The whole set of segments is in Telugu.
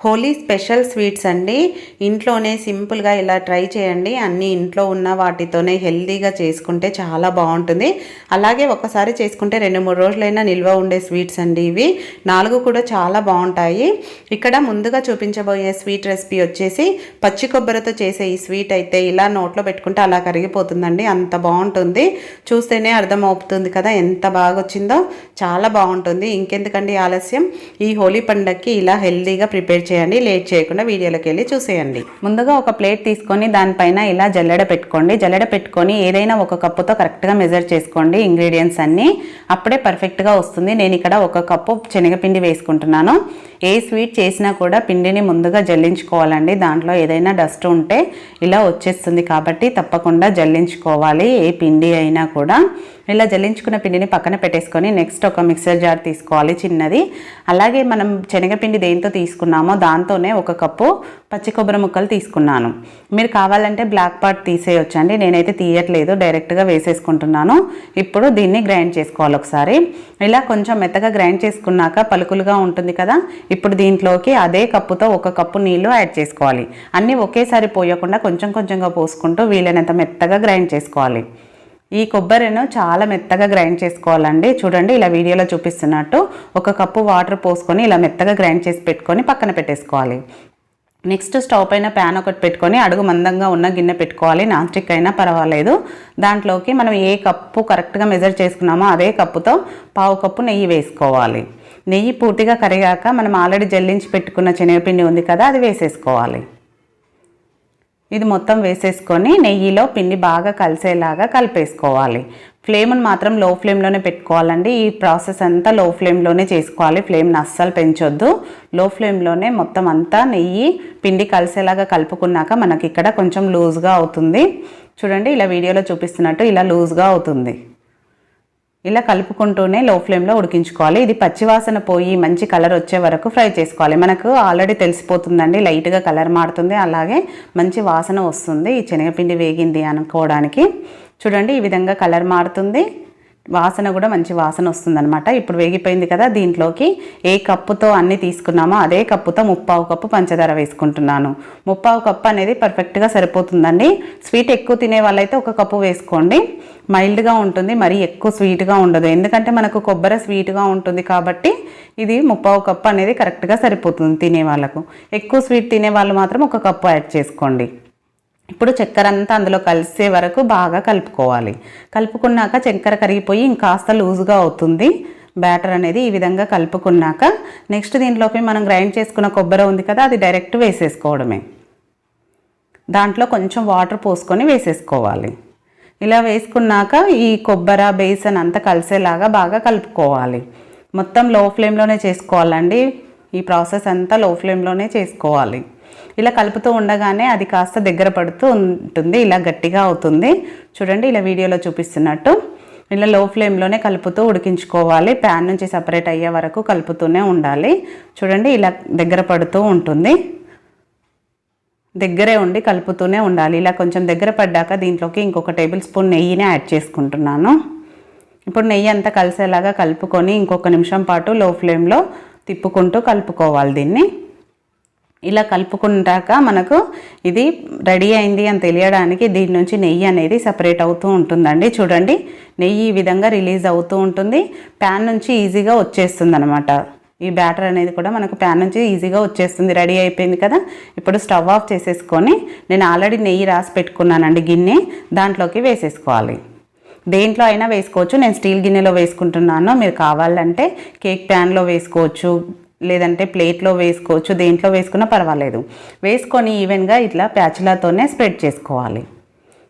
హోలీ స్పెషల్ స్వీట్స్ అండి. ఇంట్లోనే సింపుల్గా ఇలా ట్రై చేయండి. అన్నీ ఇంట్లో ఉన్న వాటితోనే హెల్తీగా చేసుకుంటే చాలా బాగుంటుంది. అలాగే ఒకసారి చేసుకుంటే రెండు మూడు రోజులైనా నిల్వ ఉండే స్వీట్స్ అండి ఇవి. నాలుగు కూడా చాలా బాగుంటాయి. ఇక్కడ ముందుగా చూపించబోయే స్వీట్ రెసిపీ వచ్చేసి పచ్చి కొబ్బరితో చేసే ఈ స్వీట్ అయితే ఇలా నోట్లో పెట్టుకుంటే అలా కరిగిపోతుందండి. అంత బాగుంటుంది. చూస్తేనే అర్థమవుతుంది కదా ఎంత బాగా వచ్చిందో చాలా బాగుంటుంది. ఇంకెందుకండి ఆలస్యం? ఈ హోలీ పండగకి ఇలా హెల్తీగా ప్రిపేర్ చేయండి లేట్ చేయకుండా వీడియోలోకి వెళ్ళి చూసేయండి. ముందుగా ఒక ప్లేట్ తీసుకొని దానిపైన ఇలా జల్లెడ పెట్టుకోండి. జల్లెడ పెట్టుకొని ఏదైనా ఒక కప్పుతో కరెక్ట్గా మెజర్ చేసుకోండి ఇంగ్రీడియంట్స్ అన్నీ. అప్పుడే పర్ఫెక్ట్గా వస్తుంది. నేను ఇక్కడ ఒక కప్పు శనగపిండి వేసుకుంటున్నాను. ఏ స్వీట్ చేసినా కూడా పిండిని ముందుగా జల్లించుకోవాలండి. దాంట్లో ఏదైనా డస్ట్ ఉంటే ఇలా వచ్చేస్తుంది కాబట్టి తప్పకుండా జల్లించుకోవాలి. ఏ పిండి అయినా కూడా ఇలా జల్లించుకున్న పిండిని పక్కన పెట్టేసుకొని నెక్స్ట్ ఒక మిక్సర్ జార్ తీసుకోవాలి చిన్నది. అలాగే మనం శనగపిండి దేంతో తీసుకున్నామో దాంతోనే ఒక కప్పు పచ్చి కొబ్బరి ముక్కలు తీసుకున్నాను. మీరు కావాలంటే బ్లాక్ పార్ట్ తీసేయొచ్చండి. నేనైతే తీయట్లేదు డైరెక్ట్గా వేసేసుకుంటున్నాను. ఇప్పుడు దీన్ని గ్రైండ్ చేసుకోవాలి ఒకసారి. ఇలా కొంచెం మెత్తగా గ్రైండ్ చేసుకున్నాక పలుకులుగా ఉంటుంది కదా ఇప్పుడు దీంట్లోకి అదే కప్పుతో ఒక కప్పు నీళ్ళు యాడ్ చేసుకోవాలి. అన్నీ ఒకేసారి పోయకుండా కొంచెం కొంచెంగా పోసుకుంటూ వీలైనంత మెత్తగా గ్రైండ్ చేసుకోవాలి. ఈ కొబ్బరిను చాలా మెత్తగా గ్రైండ్ చేసుకోవాలండి. చూడండి ఇలా వీడియోలో చూపిస్తున్నట్టు ఒక కప్పు వాటర్ పోసుకొని ఇలా మెత్తగా గ్రైండ్ చేసి పెట్టుకొని పక్కన పెట్టేసుకోవాలి. నెక్స్ట్ స్టవ్ పైన ప్యాన్ ఒకటి పెట్టుకొని అడుగు మందంగా ఉన్న గిన్నె పెట్టుకోవాలి. నాన్ స్టిక్ అయినా పర్వాలేదు. దాంట్లోకి మనం ఏ కప్పు కరెక్ట్గా మెజర్ చేసుకున్నామో అదే కప్పుతో పావు కప్పు నెయ్యి వేసుకోవాలి. నెయ్యి పూర్తిగా కరిగాక మనం ఆల్రెడీ జల్లించి పెట్టుకున్న శనగపిండి ఉంది కదా అది వేసేసుకోవాలి. ఇది మొత్తం వేసేసుకొని నెయ్యిలో పిండి బాగా కలిసేలాగా కలిపేసుకోవాలి. ఫ్లేమ్ని మాత్రం లో ఫ్లేమ్లోనే పెట్టుకోవాలండి. ఈ ప్రాసెస్ అంతా లో ఫ్లేమ్లోనే చేసుకోవాలి. ఫ్లేమ్ని అస్సలు పెంచొద్దు. లో ఫ్లేమ్లోనే మొత్తం అంతా నెయ్యి పిండి కలిసేలాగా కలుపుకున్నాక మనకి ఇక్కడ కొంచెం లూజ్గా అవుతుంది. చూడండి ఇలా వీడియోలో చూపిస్తున్నట్టు ఇలా లూజ్గా అవుతుంది. ఇలా కలుపుకుంటూనే లో ఫ్లేమ్లో ఉడికించుకోవాలి. ఇది పచ్చివాసన పోయి మంచి కలర్ వచ్చే వరకు ఫ్రై చేసుకోవాలి. మనకు ఆల్రెడీ తెలిసిపోతుందండి లైట్గా కలర్ మారుతుంది అలాగే మంచి వాసన వస్తుంది ఈ శనగపిండి వేగింది అనుకోవడానికి. చూడండి ఈ విధంగా కలర్ మారుతుంది. వాసన కూడా మంచి వాసన వస్తుందనమాట ఇప్పుడు వేగిపోయింది కదా దీంట్లోకి ఏ కప్పుతో అన్ని తీసుకున్నామో అదే కప్పుతో ముప్పావు కప్పు పంచదార వేసుకుంటున్నాను. ముప్పావు కప్పు అనేది పర్ఫెక్ట్గా సరిపోతుందండి. స్వీట్ ఎక్కువ తినే వాళ్ళైతే ఒక కప్పు వేసుకోండి. మైల్డ్గా ఉంటుంది మరీ ఎక్కువ స్వీట్గా ఉండదు. ఎందుకంటే మనకు కొబ్బరి స్వీట్గా ఉంటుంది కాబట్టి ఇది ముప్పావు కప్పు అనేది కరెక్ట్గా సరిపోతుంది తినే వాళ్ళకు. ఎక్కువ స్వీట్ తినే వాళ్ళు మాత్రం ఒక కప్పు యాడ్ చేసుకోండి. ఇప్పుడు చక్కెర అంతా అందులో కలిసే వరకు బాగా కలుపుకోవాలి. కలుపుకున్నాక చక్కెర కరిగిపోయి ఇంకాస్త లూజ్గా అవుతుంది. బ్యాటర్ అనేది ఈ విధంగా కలుపుకున్నాక నెక్స్ట్ దీంట్లోకి మనం గ్రైండ్ చేసుకున్న కొబ్బరి ఉంది కదా అది డైరెక్ట్ వేసేసుకోవడమే. దాంట్లో కొంచెం వాటర్ పోసుకొని వేసేసుకోవాలి. ఇలా వేసుకున్నాక ఈ కొబ్బరి బేసన్ అంతా కలిసేలాగా బాగా కలుపుకోవాలి. మొత్తం లో ఫ్లేమ్లోనే చేసుకోవాలండి. ఈ ప్రాసెస్ అంతా లో ఫ్లేమ్లోనే చేసుకోవాలి. ఇలా కలుపుతూ ఉండగానే అది కాస్త దగ్గర పడుతూ ఉంటుంది ఇలా గట్టిగా అవుతుంది. చూడండి ఇలా వీడియోలో చూపిస్తున్నట్టు. ఇలా లో ఫ్లేమ్లోనే కలుపుతూ ఉడికించుకోవాలి. ప్యాన్ నుంచి సపరేట్ అయ్యే వరకు కలుపుతూనే ఉండాలి. చూడండి ఇలా దగ్గర పడుతూ ఉంటుంది. దగ్గరే ఉండి కలుపుతూనే ఉండాలి. ఇలా కొంచెం దగ్గర పడ్డాక దీంట్లోకి ఇంకొక టేబుల్ స్పూన్ నెయ్యిని యాడ్ చేసుకుంటున్నాను. ఇప్పుడు నెయ్యి అంతా కలిసేలాగా కలుపుకొని ఇంకొక నిమిషం పాటు లో ఫ్లేమ్లో తిప్పుకుంటూ కలుపుకోవాలి దీన్ని. ఇలా కలుపుకుంటాక మనకు ఇది రెడీ అయింది అని తెలియడానికి దీని నుంచి నెయ్యి అనేది సపరేట్ అవుతూ ఉంటుందండి. చూడండి నెయ్యి ఈ విధంగా రిలీజ్ అవుతూ ఉంటుంది. ప్యాన్ నుంచి ఈజీగా వచ్చేస్తుంది అనమాట ఈ బ్యాటర్ అనేది కూడా మనకు ప్యాన్ నుంచి ఈజీగా వచ్చేస్తుంది. రెడీ అయిపోయింది కదా? ఇప్పుడు స్టవ్ ఆఫ్ చేసేసుకొని నేను ఆల్రెడీ నెయ్యి రాసి పెట్టుకున్నానండి గిన్నె. దాంట్లోకి వేసేసుకోవాలి. దేంట్లో అయినా వేసుకోవచ్చు. నేను స్టీల్ గిన్నెలో వేసుకుంటున్నాను మీరు కావాలంటే కేక్ ప్యాన్లో వేసుకోవచ్చు. లేదంటే ప్లేట్లో వేసుకోవచ్చు దేంట్లో వేసుకున్నా పర్వాలేదు. వేసుకొని ఈవెన్గా ఇట్లా ప్యాచులతోనే స్ప్రెడ్ చేసుకోవాలి.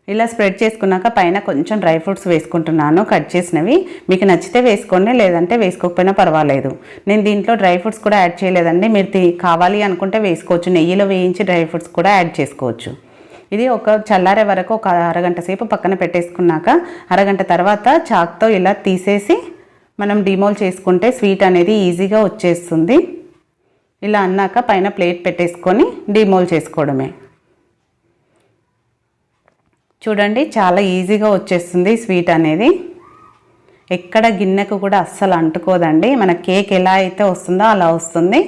ఇలా స్ప్రెడ్ చేసుకున్నాక పైన కొంచెం డ్రై ఫ్రూట్స్ వేసుకుంటున్నాను కట్ చేసినవి. మీకు నచ్చితే వేసుకోండి లేదంటే వేసుకోకపోయినా పర్వాలేదు. నేను దీంట్లో డ్రై ఫ్రూట్స్ కూడా యాడ్ చేయలేదండి. మీరు తి- కావాలి అనుకుంటే వేసుకోవచ్చు. నెయ్యిలో వేయించి డ్రై ఫ్రూట్స్ కూడా యాడ్ చేసుకోవచ్చు. ఇది ఒక చల్లారే వరకు ఒక అరగంట సేపు పక్కన పెట్టేసుకున్నాక అరగంట తర్వాత చాక్తో ఇలా తీసేసి మనం డిమోల్ చేసుకుంటే స్వీట్ అనేది ఈజీగా వచ్చేస్తుంది. ఇలా అన్నాక పైన ప్లేట్ పెట్టేసుకొని డిమోల్ చేసుకోవడమే. చూడండి చాలా ఈజీగా వచ్చేస్తుంది స్వీట్ అనేది. ఎక్కడ గిన్నెకు కూడా అస్సలు అంటుకోదండి. మన కేక్ ఎలా అయితే వస్తుందో అలా వస్తుంది.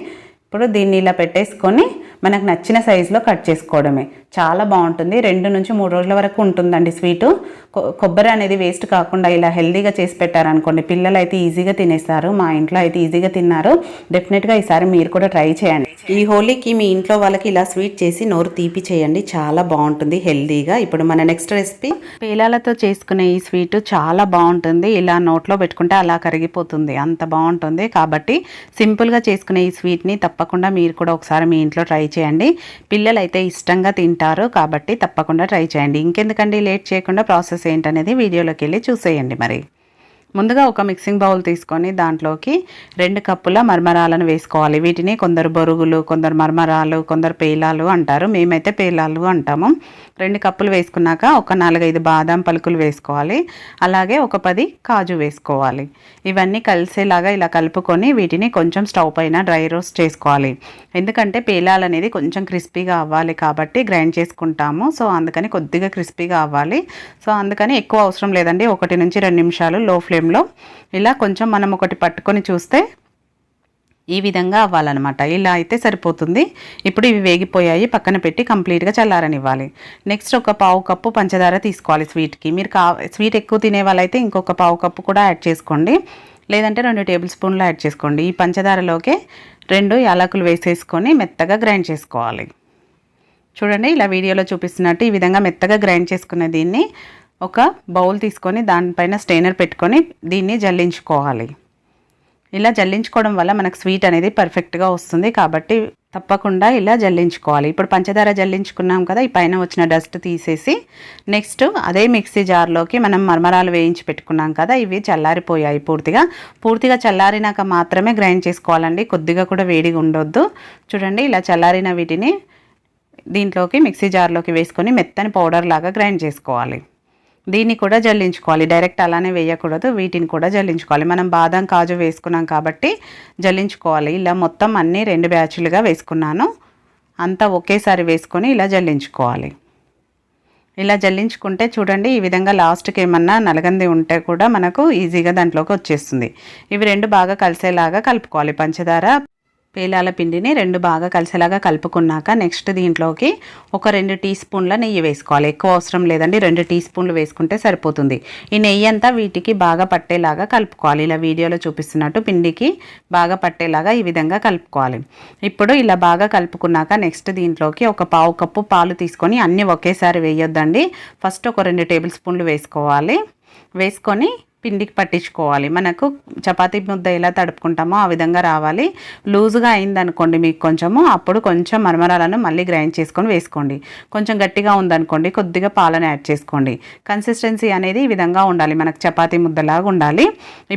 ఇప్పుడు దీన్ని ఇలా పెట్టేసుకొని మనకు నచ్చిన సైజులో కట్ చేసుకోవడమే. చాలా బాగుంటుంది. రెండు నుంచి మూడు రోజుల వరకు ఉంటుందండి స్వీటు కొ- కొబ్బరి అనేది వేస్ట్ కాకుండా ఇలా హెల్దీగా చేసి పెట్టారనుకోండి పిల్లలు అయితే ఈజీగా తినేస్తారు. మా ఇంట్లో అయితే ఈజీగా తిన్నారు. డెఫినెట్గా ఈసారి మీరు కూడా ట్రై చేయండి. ఈ హోలీకి మీ ఇంట్లో వాళ్ళకి ఇలా స్వీట్ చేసి నోరు తీపి చేయండి. చాలా బాగుంటుంది హెల్దీగా ఇప్పుడు మన నెక్స్ట్ రెసిపీ పేలాలతో చేసుకునే ఈ స్వీట్ చాలా బాగుంటుంది. ఇలా నోట్లో పెట్టుకుంటే అలా కరిగిపోతుంది. అంత బాగుంటుంది. కాబట్టి సింపుల్గా చేసుకునే ఈ స్వీట్ని తప్పకుండా మీరు కూడా ఒకసారి మీ ఇంట్లో ట్రై చేయండి. పిల్లలు అయితే ఇష్టంగా తింటారు కాబట్టి తప్పకుండా ట్రై చేయండి. ఇంకెందుకండి లేట్ చేయకుండా ప్రాసెస్ ఏంటనేది వీడియోలోకి వెళ్ళి చూసేయండి మరి. ముందుగా ఒక మిక్సింగ్ బౌల్ తీసుకొని దాంట్లోకి రెండు కప్పుల మర్మరాలను వేసుకోవాలి. వీటిని కొందరు బొరుగులు కొందరు మర్మరాలు కొందరు పేలాలు అంటారు. మేమైతే పేలాలు అంటాము. రెండు కప్పులు వేసుకున్నాక ఒక నాలుగైదు బాదం పలుకులు వేసుకోవాలి. అలాగే ఒక పది కాజు వేసుకోవాలి. ఇవన్నీ కలిసేలాగా ఇలా కలుపుకొని వీటిని కొంచెం స్టవ్ పైన డ్రై రోస్ట్ చేసుకోవాలి. ఎందుకంటే పేలాలు అనేది కొంచెం క్రిస్పీగా అవ్వాలి కాబట్టి గ్రైండ్ చేసుకుంటాము. సో అందుకని కొద్దిగా క్రిస్పీగా అవ్వాలి. సో అందుకని ఎక్కువ అవసరం లేదండి. ఒకటి నుంచి రెండు నిమిషాలు లో ఫ్లేమ్లో ఇలా కొంచెం మనం ఒకటి పట్టుకొని చూస్తే ఈ విధంగా అవ్వాలన్నమాట. ఇలా అయితే సరిపోతుంది. ఇప్పుడు ఇవి వేగిపోయాయి. పక్కన పెట్టి కంప్లీట్గా చల్లారనివ్వాలి. నెక్స్ట్ ఒక పావు కప్పు పంచదార తీసుకోవాలి స్వీట్కి. మీరు కా స్వీట్ ఎక్కువ తినే వాళ్ళైతే ఇంకొక పావు కప్పు కూడా యాడ్ చేసుకోండి. లేదంటే రెండు టేబుల్ స్పూన్లు యాడ్ చేసుకోండి. ఈ పంచదారలోకే రెండు యాలకులు వేసేసుకొని మెత్తగా గ్రైండ్ చేసుకోవాలి. చూడండి ఇలా వీడియోలో చూపిస్తున్నట్టు ఈ విధంగా మెత్తగా గ్రైండ్ చేసుకున్న దీన్ని ఒక బౌల్ తీసుకొని దానిపైన స్టెయినర్ పెట్టుకొని దీన్ని జల్లించుకోవాలి. ఇలా జల్లించుకోవడం వల్ల మనకు స్వీట్ అనేది పర్ఫెక్ట్గా వస్తుంది కాబట్టి తప్పకుండా ఇలా జల్లించుకోవాలి. ఇప్పుడు పంచదార జల్లించుకున్నాం కదా ఈ పైన వచ్చిన డస్ట్ తీసేసి నెక్స్ట్ అదే మిక్సీ జార్లోకి మనం మరమరాలు వేయించి పెట్టుకున్నాం కదా ఇవి చల్లారిపోయాయి పూర్తిగా. పూర్తిగా చల్లారినాక మాత్రమే గ్రైండ్ చేసుకోవాలండి కొద్దిగా కూడా వేడిగా ఉండొద్దు. చూడండి ఇలా చల్లారిన వీటిని దీంట్లోకి మిక్సీ జార్లోకి వేసుకొని మెత్తని పౌడర్ లాగా గ్రైండ్ చేసుకోవాలి. దీన్ని కూడా జల్లించుకోవాలి. డైరెక్ట్ అలానే వేయకూడదు. వీటిని కూడా జల్లించుకోవాలి. మనం బాదం కాజు వేసుకున్నాం కాబట్టి జల్లించుకోవాలి. ఇలా మొత్తం అన్నీ రెండు బ్యాచులుగా వేసుకున్నాను. అంతా ఒకేసారి వేసుకొని ఇలా జల్లించుకోవాలి. ఇలా జల్లించుకుంటే చూడండి ఈ విధంగా లాస్ట్కి ఏమన్నా నలగంది ఉంటే కూడా మనకు ఈజీగా దాంట్లోకి వచ్చేస్తుంది. ఇవి రెండు బాగా కలిసేలాగా కలుపుకోవాలి. పంచదార పేలాల పిండిని రెండు బాగా కలిసేలాగా కలుపుకున్నాక నెక్స్ట్ దీంట్లోకి ఒక రెండు టీ స్పూన్ల నెయ్యి వేసుకోవాలి. ఎక్కువ అవసరం లేదండి. రెండు టీ స్పూన్లు వేసుకుంటే సరిపోతుంది. ఈ నెయ్యి అంతా వీటికి బాగా పట్టేలాగా కలుపుకోవాలి. ఇలా వీడియోలో చూపిస్తున్నట్టు పిండికి బాగా పట్టేలాగా ఈ విధంగా కలుపుకోవాలి. ఇప్పుడు ఇలా బాగా కలుపుకున్నాక నెక్స్ట్ దీంట్లోకి ఒక పావు కప్పు పాలు తీసుకొని అన్నీ ఒకేసారి వేయొద్దండి. ఫస్ట్ ఒక రెండు టేబుల్ స్పూన్లు వేసుకోవాలి. వేసుకొని పిండికి పట్టించుకోవాలి. మనకు చపాతీ ముద్ద ఎలా తడుపుకుంటామో ఆ విధంగా రావాలి. లూజుగా అయిందనుకోండి మీకు కొంచెము అప్పుడు కొంచెం మరమరాలను మళ్ళీ గ్రైండ్ చేసుకొని వేసుకోండి. కొంచెం గట్టిగా ఉందనుకోండి కొద్దిగా పాలను యాడ్ చేసుకోండి. కన్సిస్టెన్సీ అనేది ఈ విధంగా ఉండాలి. మనకు చపాతీ ముద్దలాగా ఉండాలి.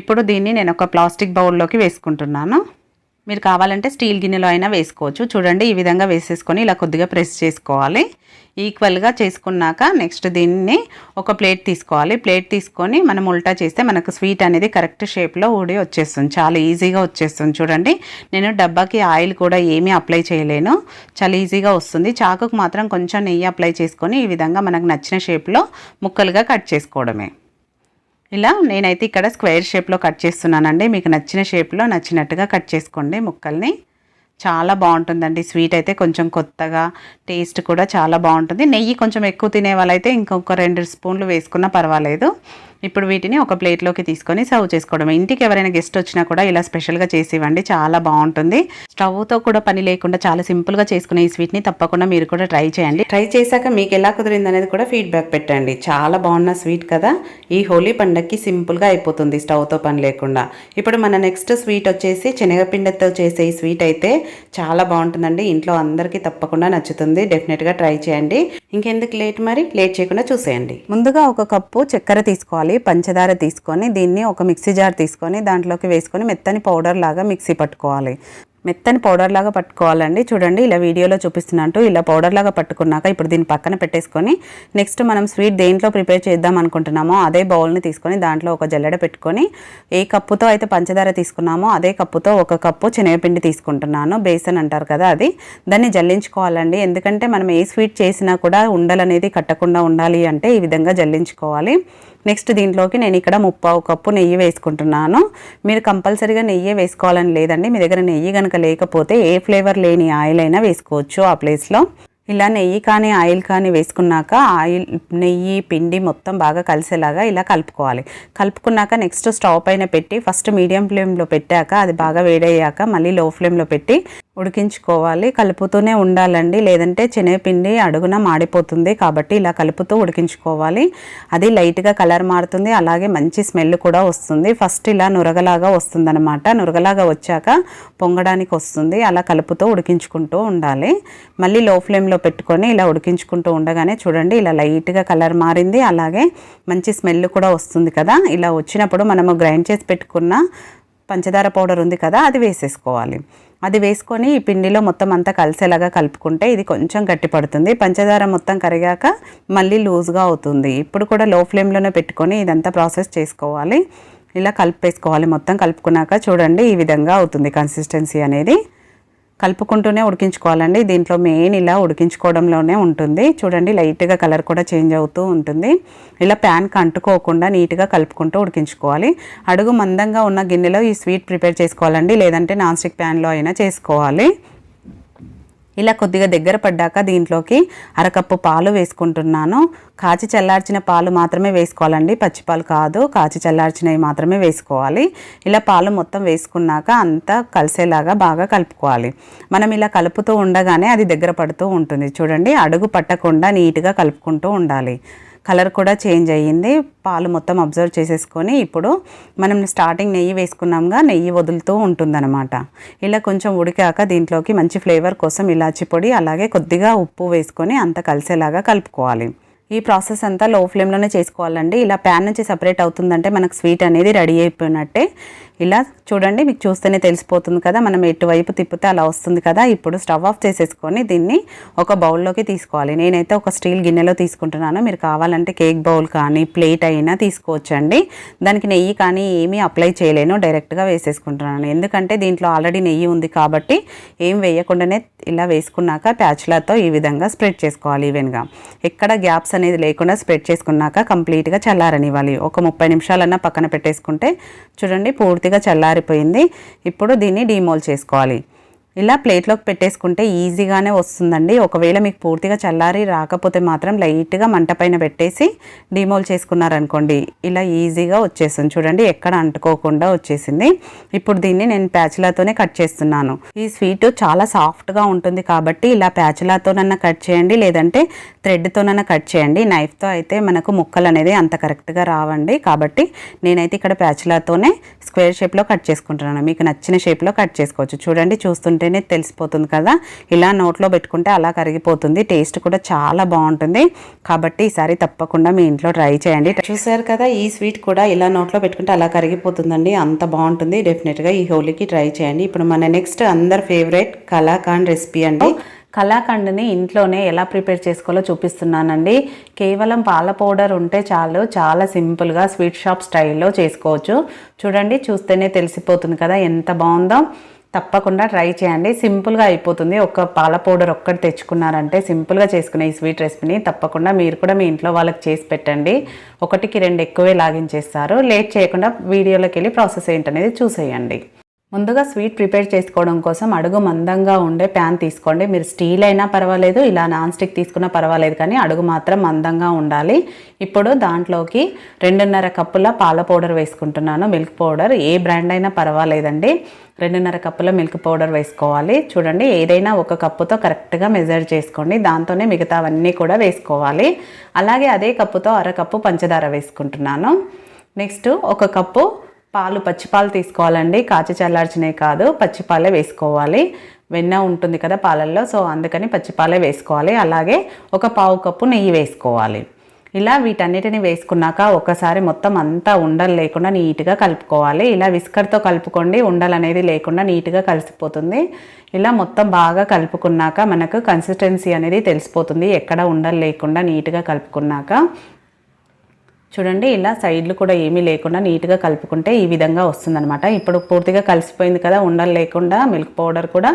ఇప్పుడు దీన్ని నేను ఒక ప్లాస్టిక్ బౌల్లోకి వేసుకుంటున్నాను. మీరు కావాలంటే స్టీల్ గిన్నెలో అయినా వేసుకోవచ్చు. చూడండి ఈ విధంగా వేసేసుకొని ఇలా కొద్దిగా ప్రెస్ చేసుకోవాలి. ఈక్వల్గా చేసుకున్నాక నెక్స్ట్ దీన్ని ఒక ప్లేట్ తీసుకోవాలి. ప్లేట్ తీసుకొని మనం ఉల్టా చేస్తే మనకు స్వీట్ అనేది కరెక్ట్ షేప్లో ఊడి వచ్చేస్తుంది. చాలా ఈజీగా వచ్చేస్తుంది. చూడండి నేను డబ్బాకి ఆయిల్ కూడా ఏమీ అప్లై చేయలేను. చాలా ఈజీగా వస్తుంది. చాకుకు మాత్రం కొంచెం నెయ్యి అప్లై చేసుకొని ఈ విధంగా మనకు నచ్చిన షేప్లో ముక్కలుగా కట్ చేసుకోవడమే. ఇలా నేనైతే ఇక్కడ స్క్వేర్ షేప్లో కట్ చేస్తున్నానండి. మీకు నచ్చిన షేప్లో నచ్చినట్టుగా కట్ చేసుకోండి. ముక్కల్ని చాలా బాగుంటుందండి. స్వీట్ అయితే కొంచెం కొత్తగా టేస్ట్ కూడా చాలా బాగుంటుంది. నెయ్యి కొంచెం ఎక్కువ తినే వాళ్ళైతే ఇంకొక రెండు స్పూన్లు వేసుకున్నా పర్వాలేదు. ఇప్పుడు వీటిని ఒక ప్లేట్లోకి తీసుకొని సర్వ్ చేసుకోవడం ఇంటికి ఎవరైనా గెస్ట్ వచ్చినా కూడా ఇలా స్పెషల్గా చేసి ఇవ్వండి చాలా బాగుంటుంది. స్టవ్తో కూడా పని లేకుండా చాలా సింపుల్గా చేసుకునే ఈ స్వీట్ని తప్పకుండా మీరు కూడా ట్రై చేయండి. ట్రై చేశాక మీకు ఎలా కుదిరింది అనేది కూడా ఫీడ్బ్యాక్ పెట్టండి. చాలా బాగున్న స్వీట్ కదా. ఈ హోలీ పండగకి సింపుల్గా అయిపోతుంది స్టవ్తో పని లేకుండా. ఇప్పుడు మన నెక్స్ట్ స్వీట్ వచ్చేసి శనగపిండితో చేసే ఈ స్వీట్ అయితే చాలా బాగుంటుందండి. ఇంట్లో అందరికీ తప్పకుండా నచ్చుతుంది. డెఫినెట్గా ట్రై చేయండి. ఇంకెందుకు లేట్ మరి? లేట్ చేయకుండా చూసేయండి. ముందుగా ఒక కప్పు చక్కెర తీసుకోవాలి. పంచదార తీసుకొని దీన్ని ఒక మిక్సీ జార్ తీసుకొని దాంట్లోకి వేసుకొని మెత్తని పౌడర్ లాగా మిక్సీ పట్టుకోవాలి. మెత్తని పౌడర్ లాగా పట్టుకోవాలండి. చూడండి ఇలా వీడియోలో చూపిస్తున్నట్టు ఇలా పౌడర్ లాగా పట్టుకున్నాక ఇప్పుడు దీన్ని పక్కన పెట్టేసుకొని నెక్స్ట్ మనం స్వీట్ దేంట్లో ప్రిపేర్ చేద్దాం అనుకుంటున్నామో అదే బౌల్ని తీసుకొని దాంట్లో ఒక జల్లెడ పెట్టుకొని ఏ కప్పుతో అయితే పంచదార తీసుకున్నామో అదే కప్పుతో ఒక కప్పు శనగపిండి తీసుకుంటున్నాను. బేసన్ అంటారు కదా అది. దాన్ని జల్లించుకోవాలండి. ఎందుకంటే మనం ఏ స్వీట్ చేసినా కూడా ఉండలు అనేది కట్టకుండా ఉండాలి అంటే ఈ విధంగా జల్లించుకోవాలి. నెక్స్ట్ దీంట్లోకి నేను ఇక్కడ ముప్పావు కప్పు నెయ్యి వేసుకుంటున్నాను. మీరు కంపల్సరీగా నెయ్యి వేసుకోవాలని లేదండి. మీ దగ్గర నెయ్యి కనుక లేకపోతే ఏ ఫ్లేవర్ లేని ఆయిల్ అయినా వేసుకోవచ్చు ఆ ప్లేస్లో. ఇలా నెయ్యి కానీ ఆయిల్ కానీ వేసుకున్నాక ఆయిల్ నెయ్యి పిండి మొత్తం బాగా కలిసేలాగా ఇలా కలుపుకోవాలి. కలుపుకున్నాక నెక్స్ట్ స్టవ్ పైన పెట్టి ఫస్ట్ మీడియం ఫ్లేమ్లో పెట్టాక అది బాగా వేడయ్యాక మళ్ళీ లో ఫ్లేమ్లో పెట్టి ఉడికించుకోవాలి. కలుపుతూనే ఉండాలండి. లేదంటే శనగపిండి అడుగున మాడిపోతుంది కాబట్టి ఇలా కలుపుతూ ఉడికించుకోవాలి. అది లైట్గా కలర్ మారుతుంది. అలాగే మంచి స్మెల్ కూడా వస్తుంది. ఫస్ట్ ఇలా నురగలాగా వస్తుందన్నమాట. నురగలాగా వచ్చాక పొంగడానికి వస్తుంది. అలా కలుపుతూ ఉడికించుకుంటూ ఉండాలి. మళ్ళీ లో ఫ్లేమ్లో పెట్టుకొని ఇలా ఉడికించుకుంటూ ఉండగానే చూడండి ఇలా లైట్గా కలర్ మారింది. అలాగే మంచి స్మెల్ కూడా వస్తుంది కదా. ఇలా వచ్చినప్పుడు మనము గ్రైండ్ చేసి పెట్టుకున్న పంచదార పౌడర్ ఉంది కదా అది వేసేసుకోవాలి. అది వేసుకొని ఈ పిండిలో మొత్తం అంతా కలిసేలాగా కలుపుకుంటే ఇది కొంచెం గట్టి పడుతుంది. పంచదార మొత్తం కరిగాక మళ్ళీ లూజ్గా అవుతుంది. ఇప్పుడు కూడా లో ఫ్లేమ్లోనే పెట్టుకొని ఇదంతా ప్రాసెస్ చేసుకోవాలి. ఇలా కలిపేసుకోవాలి. మొత్తం కలుపుకున్నాక చూడండి ఈ విధంగా అవుతుంది కన్సిస్టెన్సీ అనేది. కలుపుకుంటూనే ఉడికించుకోవాలండి. దీంట్లో మెయిన్ ఇలా ఉడికించుకోవడంలోనే ఉంటుంది. చూడండి లైట్గా కలర్ కూడా చేంజ్ అవుతూ ఉంటుంది. ఇలా ప్యాన్కి అంటుకోకుండా నీట్గా కలుపుకుంటూ ఉడికించుకోవాలి. అడుగు మందంగా ఉన్న గిన్నెలో ఈ స్వీట్ ప్రిపేర్ చేసుకోవాలండి. లేదంటే నాన్ స్టిక్ ప్యాన్లో అయినా చేసుకోవాలి. ఇలా కొద్దిగా దగ్గర పడ్డాక దీంట్లోకి అరకప్పు పాలు వేసుకుంటున్నాను. కాచి చల్లార్చిన పాలు మాత్రమే వేసుకోవాలండి. పచ్చిపాలు కాదు. కాచి చల్లార్చినవి మాత్రమే వేసుకోవాలి. ఇలా పాలు మొత్తం వేసుకున్నాక అంతా కలిసేలాగా బాగా కలుపుకోవాలి. మనం ఇలా కలుపుతూ ఉండగానే అది దగ్గర పడుతూ ఉంటుంది. చూడండి అడుగు పట్టకుండా నీట్గా కలుపుకుంటూ ఉండాలి. కలర్ కూడా చేంజ్ అయ్యింది. పాలు మొత్తం అబ్జర్వ్ చేసేసుకొని ఇప్పుడు మనం స్టార్టింగ్ నెయ్యి వేసుకున్నాంగా నెయ్యి వదులుతూ ఉంటుందన్నమాట. ఇలా కొంచెం ఉడికాక దీంట్లోకి మంచి ఫ్లేవర్ కోసం ఇలాచి పొడి అలాగే కొద్దిగా ఉప్పు వేసుకొని అంత కలిసేలాగా కలుపుకోవాలి. ఈ ప్రాసెస్ అంతా లో ఫ్లేమ్లోనే చేసుకోవాలండి. ఇలా ప్యాన్ నుంచి సపరేట్ అవుతుందంటే మనకు స్వీట్ అనేది రెడీ అయిపోయినట్టే. ఇలా చూడండి మీకు చూస్తేనే తెలిసిపోతుంది కదా మనం ఎటువైపు తిప్పితే అలా వస్తుంది కదా. ఇప్పుడు స్టవ్ ఆఫ్ చేసేసుకొని దీన్ని ఒక బౌల్లోకి తీసుకోవాలి. నేనైతే ఒక స్టీల్ గిన్నెలో తీసుకుంటున్నాను. మీరు కావాలంటే కేక్ బౌల్ కానీ ప్లేట్ అయినా తీసుకోవచ్చండి. దానికి నెయ్యి కానీ ఏమీ అప్లై చేయలేను. డైరెక్ట్గా వేసేసుకుంటున్నాను. ఎందుకంటే దీంట్లో ఆల్రెడీ నెయ్యి ఉంది కాబట్టి ఏం వేయకుండానే ఇలా వేసుకున్నాక ప్యాచ్లతో ఈ విధంగా స్ప్రెడ్ చేసుకోవాలి ఈవెన్గా ఎక్కడ గ్యాప్స్ అనేది లేకుండా స్ప్రెడ్ చేసుకున్నాక కంప్లీట్గా చల్లారనివ్వాలి. ఒక ముప్పై నిమిషాలన్నా పక్కన పెట్టేసుకుంటే చూడండి పూర్తిగా చల్లారిపోయింది. ఇప్పుడు దీన్ని డీమోల్ చేసుకోవాలి. ఇలా ప్లేట్లోకి పెట్టేసుకుంటే ఈజీగానే వస్తుందండి. ఒకవేళ మీకు పూర్తిగా చల్లారి రాకపోతే మాత్రం లైట్గా మంట పైన పెట్టేసి డిమోల్ చేసుకున్నారనుకోండి ఇలా ఈజీగా వచ్చేస్తుంది. చూడండి ఎక్కడ అంటుకోకుండా వచ్చేసింది. ఇప్పుడు దీన్ని నేను ప్యాచులాతోనే కట్ చేస్తున్నాను. ఈ స్వీట్ చాలా సాఫ్ట్గా ఉంటుంది కాబట్టి ఇలా ప్యాచులాతోనన్నా కట్ చేయండి లేదంటే థ్రెడ్తోనన్నా కట్ చేయండి. నైఫ్తో అయితే మనకు ముక్కలు అనేది అంత కరెక్ట్గా రావండి. కాబట్టి నేనైతే ఇక్కడ ప్యాచులాతోనే స్క్వేర్ షేప్లో కట్ చేసుకుంటున్నాను. మీకు నచ్చిన షేప్లో కట్ చేసుకోవచ్చు. చూడండి చూస్తుంటే చూస్తుంటేనే తెలిసిపోతుంది కదా. ఇలా నోట్లో పెట్టుకుంటే అలా కరిగిపోతుంది. టేస్ట్ కూడా చాలా బాగుంటుంది. కాబట్టి ఈసారి తప్పకుండా మీ ఇంట్లో ట్రై చేయండి. చూసారు కదా ఈ స్వీట్ కూడా ఇలా నోట్లో పెట్టుకుంటే అలా కరిగిపోతుందండి. అంత బాగుంటుంది. డెఫినెట్గా ఈ హోలీకి ట్రై చేయండి. ఇప్పుడు మన నెక్స్ట్ అందరి ఫేవరెట్ కలాకాండ్ రెసిపీ అండి. కలాకండ్ని ఇంట్లోనే ఎలా ప్రిపేర్ చేసుకోవాలో చూపిస్తున్నానండి. కేవలం పాల పౌడర్ ఉంటే చాలు చాలా సింపుల్గా స్వీట్ షాప్ స్టైల్లో చేసుకోవచ్చు. చూడండి చూస్తేనే తెలిసిపోతుంది కదా ఎంత బాగుందో. తప్పకుండా ట్రై చేయండి. సింపుల్గా అయిపోతుంది. ఒక పాల పౌడర్ ఒక్కటి తెచ్చుకున్నారంటే సింపుల్గా చేసుకునే ఈ స్వీట్ రెసిపీని తప్పకుండా మీరు కూడా మీ ఇంట్లో వాళ్ళకి చేసి పెట్టండి. ఒకటికి రెండు ఎక్కువే లాగించేస్తారు. లేట్ చేయకుండా వీడియోలోకి వెళ్ళి ప్రాసెస్ ఏంటనేది చూసేయండి. ముందుగా స్వీట్ ప్రిపేర్ చేసుకోవడం కోసం అడుగు మందంగా ఉండే ప్యాన్ తీసుకోండి. మీరు స్టీల్ అయినా పర్వాలేదు ఇలా నాన్ స్టిక్ తీసుకున్నా పర్వాలేదు కానీ అడుగు మాత్రం మందంగా ఉండాలి. ఇప్పుడు దాంట్లోకి రెండున్నర కప్పుల పాల పౌడర్ వేసుకుంటున్నాను. మిల్క్ పౌడర్ ఏ బ్రాండ్ అయినా పర్వాలేదండి. రెండున్నర కప్పుల మిల్క్ పౌడర్ వేసుకోవాలి. చూడండి ఏదైనా ఒక కప్పుతో కరెక్ట్గా మెజర్ చేసుకోండి. దాంతోనే మిగతావన్నీ కూడా వేసుకోవాలి. అలాగే అదే కప్పుతో అరకప్పు పంచదార వేసుకుంటున్నాను. నెక్స్ట్ ఒక కప్పు పాలు పచ్చిపాలు తీసుకోవాలండి. కాచి చల్లార్చినవి కాదు పచ్చిపాలే వేసుకోవాలి. వెన్న ఉంటుంది కదా పాలల్లో సో అందుకని పచ్చిపాలే వేసుకోవాలి. అలాగే ఒక పావు కప్పు నెయ్యి వేసుకోవాలి. ఇలా వీటన్నిటిని వేసుకున్నాక ఒకసారి మొత్తం అంతా ఉండలు లేకుండా నీట్గా కలుపుకోవాలి. ఇలా విస్కర్తో కలుపుకోండి ఉండలు అనేది లేకుండా నీట్గా కలిసిపోతుంది. ఇలా మొత్తం బాగా కలుపుకున్నాక మనకు కన్సిస్టెన్సీ అనేది తెలిసిపోతుంది ఎక్కడ ఉండలు లేకుండా నీట్గా కలుపుకున్నాక. చూడండి ఇలా సైడ్లు కూడా ఏమీ లేకుండా నీట్గా కలుపుకుంటే ఈ విధంగా వస్తుందనమాట ఇప్పుడు పూర్తిగా కలిసిపోయింది కదా ఉండలు లేకుండా మిల్క్ పౌడర్ కూడా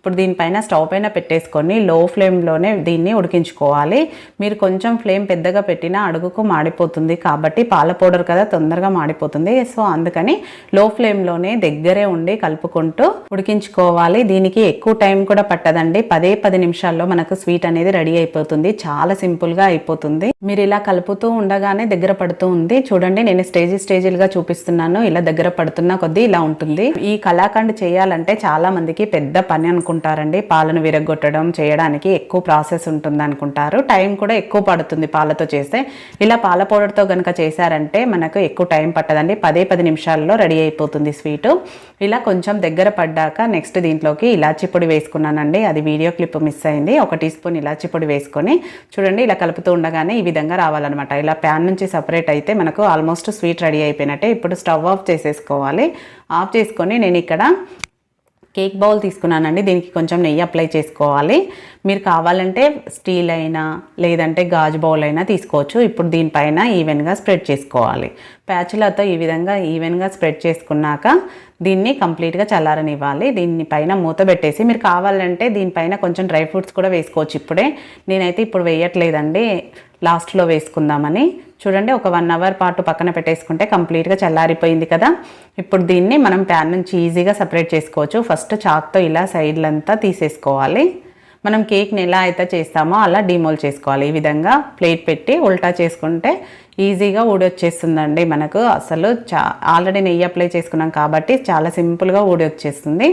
ఇప్పుడు దీనిపైన స్టవ్ పైన పెట్టేసుకొని లో ఫ్లేమ్లోనే దీన్ని ఉడికించుకోవాలి. మీరు కొంచెం ఫ్లేమ్ పెద్దగా పెట్టినా అడుగుకు మాడిపోతుంది కాబట్టి పాల పౌడర్ కదా తొందరగా మాడిపోతుంది. సో అందుకని లో ఫ్లేమ్లోనే దగ్గరే ఉండి కలుపుకుంటూ ఉడికించుకోవాలి. దీనికి ఎక్కువ టైం కూడా పట్టదండి. పదే పది నిమిషాల్లో మనకు స్వీట్ అనేది రెడీ అయిపోతుంది. చాలా సింపుల్గా అయిపోతుంది. మీరు ఇలా కలుపుతూ ఉండగానే దగ్గర పడుతూ ఉంది. చూడండి నేను స్టేజ్ స్టేజీలుగా చూపిస్తున్నాను. ఇలా దగ్గర పడుతున్న కొద్దీ ఇలా ఉంటుంది. ఈ కళాఖండ్ చేయాలంటే చాలా మందికి పెద్ద పని అనుకుంటారండి. పాలను విరగొట్టడం చేయడానికి ఎక్కువ ప్రాసెస్ ఉంటుంది అనుకుంటారు. టైం కూడా ఎక్కువ పడుతుంది పాలతో చేస్తే. ఇలా పాల పౌడర్తో కనుక చేశారంటే మనకు ఎక్కువ టైం పట్టదండి. పదే పది నిమిషాల్లో రెడీ అయిపోతుంది స్వీట్. ఇలా కొంచెం దగ్గర పడ్డాక నెక్స్ట్ దీంట్లోకి ఇలాచి పొడి వేసుకున్నానండి. అది వీడియో క్లిప్ మిస్ అయింది. ఒక టీ స్పూన్ ఇలాచి పొడి వేసుకొని చూడండి ఇలా కలుపుతూ ఉండగానే ఈ విధంగా రావాలన్నమాట. ఇలా ప్యాన్ నుంచి సపరేట్ అయితే మనకు ఆల్మోస్ట్ స్వీట్ రెడీ అయిపోయినట్టే. ఇప్పుడు స్టవ్ ఆఫ్ చేసేసుకోవాలి. ఆఫ్ చేసుకొని నేను ఇక్కడ కేక్ బౌల్ తీసుకున్నానండి. దీనికి కొంచెం నెయ్యి అప్లై చేసుకోవాలి. మీరు కావాలంటే స్టీల్ అయినా లేదంటే గాజు బౌల్ అయినా తీసుకోవచ్చు. ఇప్పుడు దీనిపైన ఈవెన్గా స్ప్రెడ్ చేసుకోవాలి. ప్యాచులతో ఈ విధంగా ఈవెన్గా స్ప్రెడ్ చేసుకున్నాక దీన్ని కంప్లీట్గా చల్లారనివ్వాలి. దీనిపైన మూత పెట్టేసి మీరు కావాలంటే దీనిపైన కొంచెం డ్రై ఫ్రూట్స్ కూడా వేసుకోవచ్చు ఇప్పుడే. నేనైతే ఇప్పుడు వేయట్లేదండి. లాస్ట్లో వేసుకుందామని. చూడండి ఒక వన్ అవర్ పాటు పక్కన పెట్టేసుకుంటే కంప్లీట్గా చల్లారిపోయింది కదా. ఇప్పుడు దీన్ని మనం ప్యాన్ నుంచి ఈజీగా సపరేట్ చేసుకోవచ్చు. ఫస్ట్ చాక్తో ఇలా సైడ్లంతా తీసేసుకోవాలి. మనం కేక్ని ఎలా అయితే చేస్తామో అలా డిమోల్ చేసుకోవాలి. ఈ విధంగా ప్లేట్ పెట్టి ఉల్టా చేసుకుంటే ఈజీగా ఊడొచ్చేస్తుందండి మనకు. అసలు చా ఆల్రెడీ నెయ్యి అప్లై చేసుకున్నాం కాబట్టి చాలా సింపుల్గా ఊడొచ్చేస్తుంది.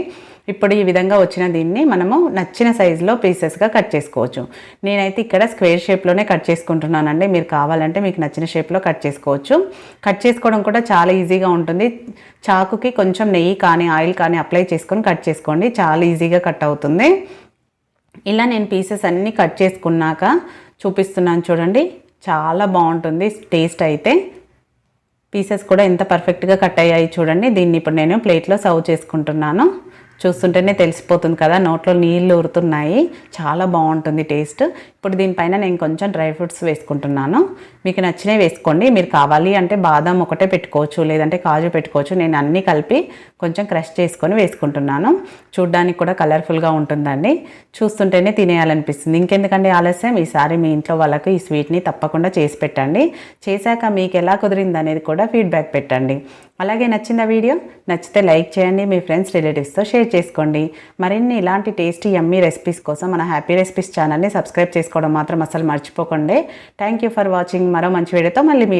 ఇప్పుడు ఈ విధంగా వచ్చిన దీన్ని మనము నచ్చిన సైజులో పీసెస్గా కట్ చేసుకోవచ్చు. నేనైతే ఇక్కడ స్క్వేర్ షేప్లోనే కట్ చేసుకుంటున్నానండి. మీరు కావాలంటే మీకు నచ్చిన షేప్లో కట్ చేసుకోవచ్చు. కట్ చేసుకోవడం కూడా చాలా ఈజీగా ఉంటుంది. చాకుకి కొంచెం నెయ్యి కానీ ఆయిల్ కానీ అప్లై చేసుకొని కట్ చేసుకోండి. చాలా ఈజీగా కట్ అవుతుంది. ఇలా నేను పీసెస్ అన్నీ కట్ చేసుకున్నాక చూపిస్తున్నాను చూడండి. చాలా బాగుంటుంది. టేస్ట్ అయితే. పీసెస్ కూడా ఎంత పర్ఫెక్ట్గా కట్ అయ్యాయి చూడండి. దీన్ని ఇప్పుడు నేను ప్లేట్లో సర్వ్ చేసుకుంటున్నాను. చూస్తుంటేనే తెలిసిపోతుంది కదా నోట్లో నీళ్ళు ఊరుతున్నాయి. చాలా బాగుంటుంది టేస్ట్. ఇప్పుడు దీనిపైన నేను కొంచెం డ్రై ఫ్రూట్స్ వేసుకుంటున్నాను. మీకు నచ్చినవి వేసుకోండి. మీరు కావాలి అంటే బాదం ఒకటే పెట్టుకోవచ్చు లేదంటే కాజు పెట్టుకోవచ్చు. నేను అన్నీ కలిపి కొంచెం క్రష్ చేసుకొని వేసుకుంటున్నాను. చూడ్డానికి కూడా కలర్ఫుల్గా ఉంటుందండి. చూస్తుంటేనే తినేయాలనిపిస్తుంది. ఇంకెందుకండి ఆలస్యం? ఈసారి మీ ఇంట్లో వాళ్ళకు ఈ స్వీట్ని తప్పకుండా చేసి పెట్టండి. చేశాక మీకు ఎలా కుదిరింది అనేది కూడా ఫీడ్బ్యాక్ పెట్టండి. అలాగే నచ్చిన వీడియో నచ్చితే లైక్ చేయండి మీ ఫ్రెండ్స్ రిలేటివ్స్తో షేర్ చేసుకోండి. మరిన్ని ఇలాంటి టేస్టీ యమ్మీ రెసిపీస్ కోసం మన హ్యాపీ రెసిపీస్ ఛానల్ని సబ్స్క్రైబ్ చేసుకోవడం మాత్రం అసలు మర్చిపోకండి. థ్యాంక్ యూ ఫర్ వాచింగ్ మరో మంచి వీడియోతో మళ్ళీ మీ